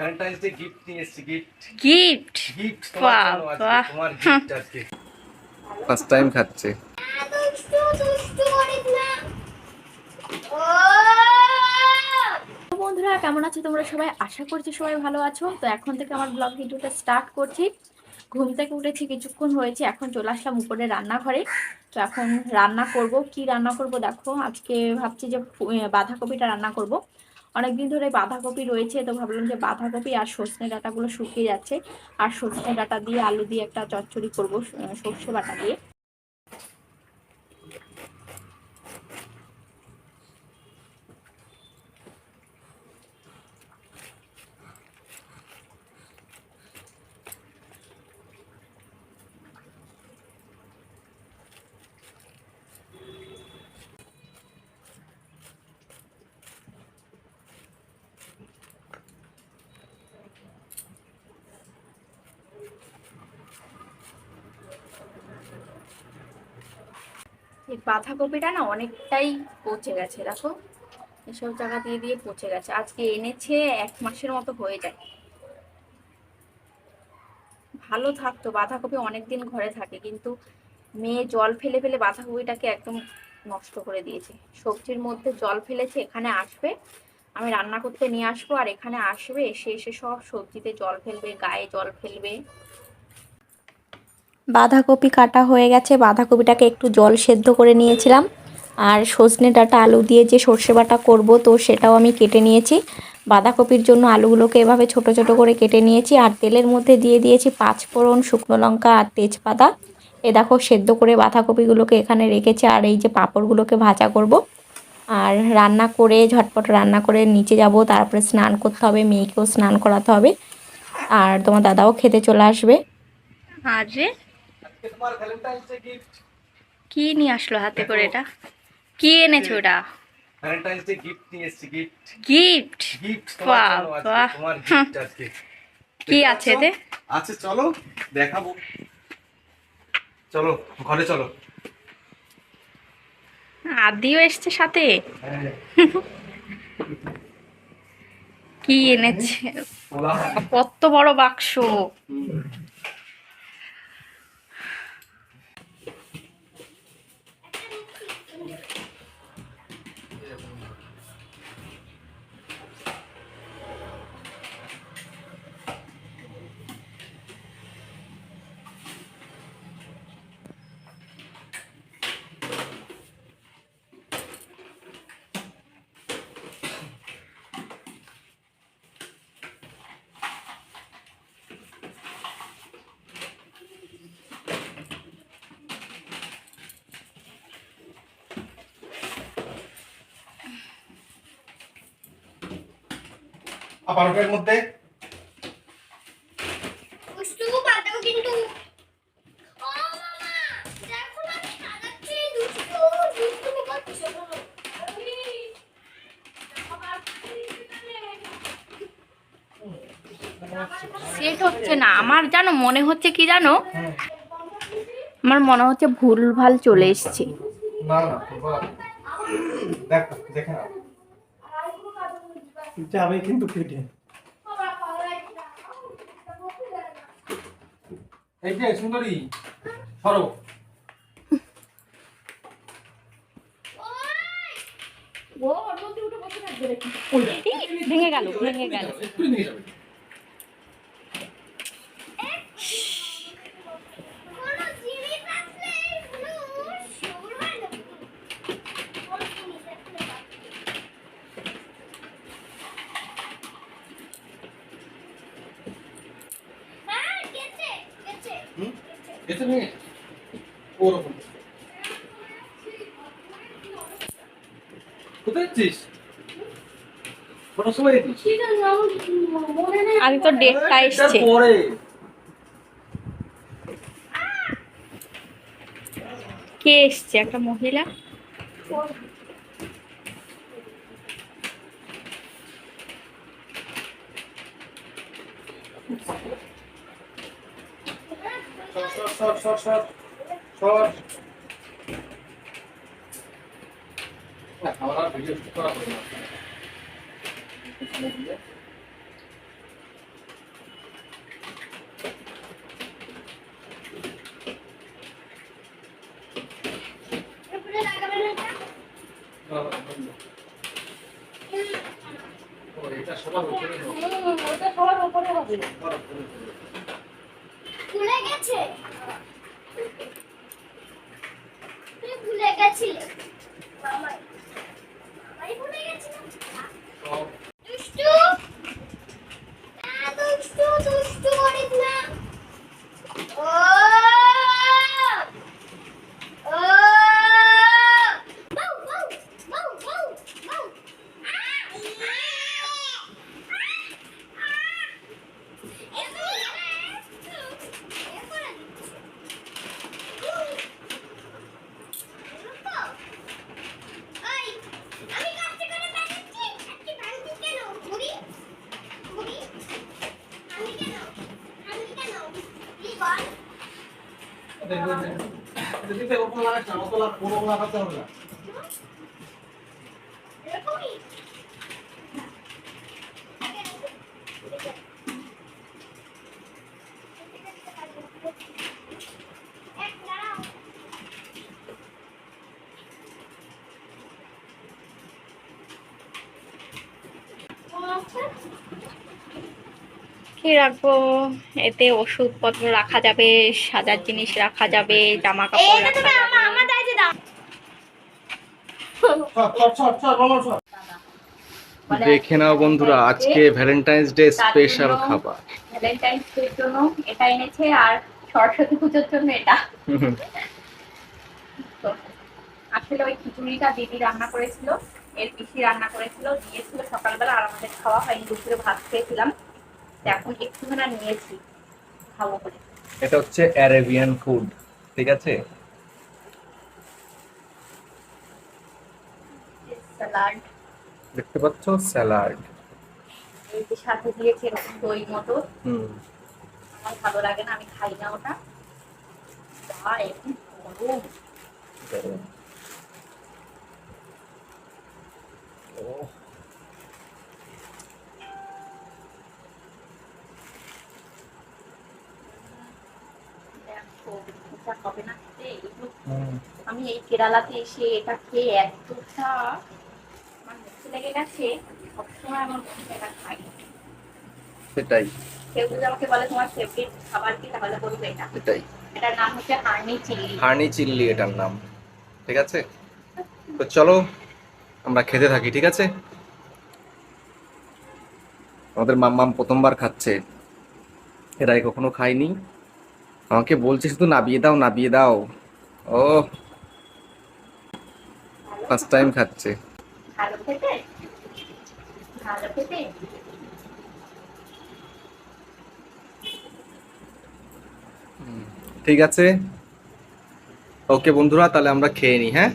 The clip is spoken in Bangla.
ভ্যালেন্টাইন্স ডে গিফট নিয়ে এসেছি গিফট গিফট গিফট। তোমার গিফট আজকে ফার্স্ট টাইম খাচ্ছে। বন্ধুরা কেমন আছো তোমরা সবাই? আশা করছি সবাই ভালো আছো। তো এখন থেকে আমার ব্লগ ভিডিওটা স্টার্ট করছি। ঘুম থেকে উঠেছি কিছুক্ষণ হয়েছে এখন চলে আসলাম উপরে রান্নাঘরে। তো এখন রান্না করব কি রান্না করব দেখো। আজকে ভাবছি যে বাঁধাকপিটা রান্না করব। অনেক দিন ধরে বাঁধাকপি রয়েছে, তো ভাবলাম যে বাঁধাকপি আর সর্ষে ডাঁটাগুলো শুকিয়ে যাচ্ছে। আর সর্ষে ডাঁটা দিয়ে আলু দিয়ে একটা চচ্চড়ি করব, সর্ষে বাটা দিয়ে। এই বাঁধাকপিটা না অনেকটাই পচে গেছে, দেখো। এসব জায়গা দিয়ে দিয়ে পচে গেছে। আজকে এনেছে এক মাসের মতো হয়ে যায়। ভালো থাকতো, বাঁধাকপি অনেকদিন ঘরে থাকে, কিন্তু মেয়ে জল ফেলে ফেলে বাঁধাকপিটাকে একদম নষ্ট করে দিয়েছে। সবজির মধ্যে জল ফেলেছে, এখানে আসবে। আমি রান্না করতে নিয়ে আসব, আর এখানে আসবে, এসে এসে সব সবজিতে জল ফেলবে, গায়ে জল ফেলবে। বাঁধাকপি কাটা হয়ে গেছে। বাঁধাকপিটাকে একটু জল সেদ্ধ করে নিয়েছিলাম। আর সজনে ডাঁটা আলু দিয়ে যে সর্ষে বাটা করব, তো সেটাও আমি কেটে নিয়েছি। বাঁধাকপির জন্য আলুগুলোকে এভাবে ছোট ছোট করে কেটে নিয়েছি। আর তেলের মধ্যে দিয়ে দিয়েছি পাঁচ ফোড়ন শুকনো লঙ্কা আর তেজপাতা। এ দেখো, সেদ্ধ করে বাঁধাকপিগুলোকে এখানে রেখেছি। আর এই যে পাঁপড়গুলোকে ভাজা করব। আর রান্না করে, ঝটপট রান্না করে নিচে যাব। তারপরে স্নান করতে হবে, মেয়েকেও স্নান করাতে হবে। আর তোমার দাদাও খেতে চলে আসবে। আর তোমার ভ্যালেন্টাইন্স ডে গিফট কি নিয়ে আসলো হাতে করে এটা? কি এনেছো ওটা ভ্যালেন্টাইন্স ডে গিফট নিয়ে এসেছি গিফট গিফট গিফট তোমার বাবা। তোমার গিফট আজকে। কি আছে? এতে? আছে চলো দেখাবো। চলো ঘরে চলো। আদিও এসছে সাথে? হ্যাঁ। কি এনেছে? কত বড় বাক্স। আবার ওটার মধ্যে? কিন্তু। হচ্ছে না। আমার জানো মনে হচ্ছে কি জানো? আমার মনে হচ্ছে ভুল ভালো চলে এসছে। না না। দেখ দেখে না যাবে কিন্তু কেটে এই যে সুন্দরী সরো। ভেঙে গেল ভেঙে গেল একটু নিয়ে যাবে কোনো জিনিস আসলে এগুলো সবুর হয় না কোনো জিনিস আসলে হ্যাঁ গেছে গেছে হুম এতে নিয়ে ওরকম। কোথায় যাচ্ছিস? আগে তো ডেটটা এসছে। পরে। কে এসছে? একটা মহিলা? সর এটা সবার উপরে ওটা সবার উপরে হবে। ভুলে গেছে? তুই ভুলে গেছিলে? ওখানে ওপর লাগাস না লাগা পুরো লাগাতে হবে না এরকমই এক দাঁড়াও কি রাখব। এতে ওষুধপত্র রাখা যাবে সাজার জিনিস রাখা যাবে জামা কাপড় রাখা যাবে। দেখে নাও বন্ধুরা আজকে ভ্যালেন্টাইন্স ডে স্পেশাল খাবার। ভ্যালেন্টাইন্স ডের জন্য এটা এনেছে আর সরস্বতী পুজোর জন্য এটা। আসলে ওই খিচুড়িটা দিদি রান্না করেছিল এর পিসি রান্না করেছিল দিয়েছিল সকালবেলা আর আমাদের খাওয়া হয়নি দুপুরে ভাত খেয়েছিলাম। এখন একটুখানি নিয়েছি। খাব বলে এটা হচ্ছে অ্যারেবিয়ান ফুড ঠিক আছে? স্যালাড দেখতে পাচ্ছ? স্যালাড এই যে সাথে দিয়েছে এরকম দই মতো। হুম। আমার ভালো লাগে না আমি খাই না ওটা। যা এখন গরম ও, দেখো এটা হবে না খেতে এগুলো হুম। আমি এই কেরালাতে এসে এটা খেয়ে এতটা আমার মুখে লেগে গেছে সবসময় আমার মুখে এটা খাই সেটাই। কেউ যদি আমাকে বলে তোমার ফেভারিট খাবার কি তাহলে বলব এটা। সেটাই। এটার নাম হচ্ছে হার্নি চিলি। হানি চিল্লি এটার নাম। ঠিক আছে? তো চলো আমরা খেতে থাকি ঠিক আছে? আমাদের মাম্মাম প্রথমবার খাচ্ছে। এর আগে কখনো খাইনি। আমাকে বলছে শুধু নাবিয়ে দাও নাবিয়ে দাও। ও ফার্স্ট টাইম খাচ্ছে। ভালো খেতে? ভালো খেতে? ঠিক আছে। ওকে বন্ধুরা তাহলে আমরা খেয়ে নিই হ্যাঁ?